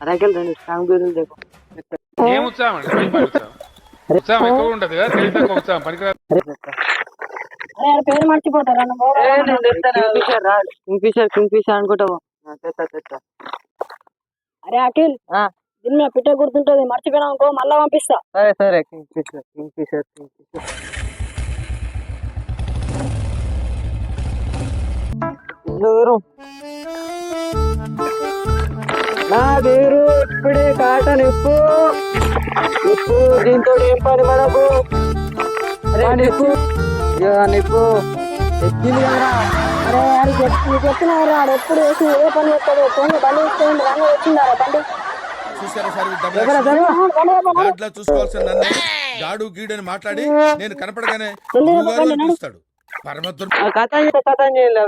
అరకెళ్ళి రెండు స్ట్రాంగ్ ఏం ఉత్సాహం అండి? ఉత్సాహం ఎక్కువ కదా తెలివి తక్కువ ఉత్సాహం పనికిరాదు పేరు మర్చిపోతారా కింగ్ఫిషర్ కింగ్ఫిషర్ అనుకుంటావు తెస్తా తెస్తా అరే అఖిల్ దీన్ని పిట్ట గుర్తుంటది మర్చిపోయినా అనుకో మళ్ళా పంపిస్తా సరే సరే కింగ్ఫిషర్ కింగ్ఫిషర్ కింగ్ఫిషర్ దూరు నా బీరు ఇప్పుడే కాటన్ ఇప్పు. ఇప్పు దీంతో ఏం పని మనకు? నిప్పు. నిప్పు. ఎక్కింది అరే ఆడు చెప్- నీకు చెప్పిన ఆడు ఎప్పుడు వేసి ఏ పని చేస్తాడు ఫోన్ బండి ఇస్తుంది రంగు బండి? చూసారా సార్ చెప్పు, దాంట్లో చూసుకోవాల్సిన నన్ను గాడు గీడని మాట్లాడి నేను కనపడగానే. పిలుస్తాడు పరమ కథ కథ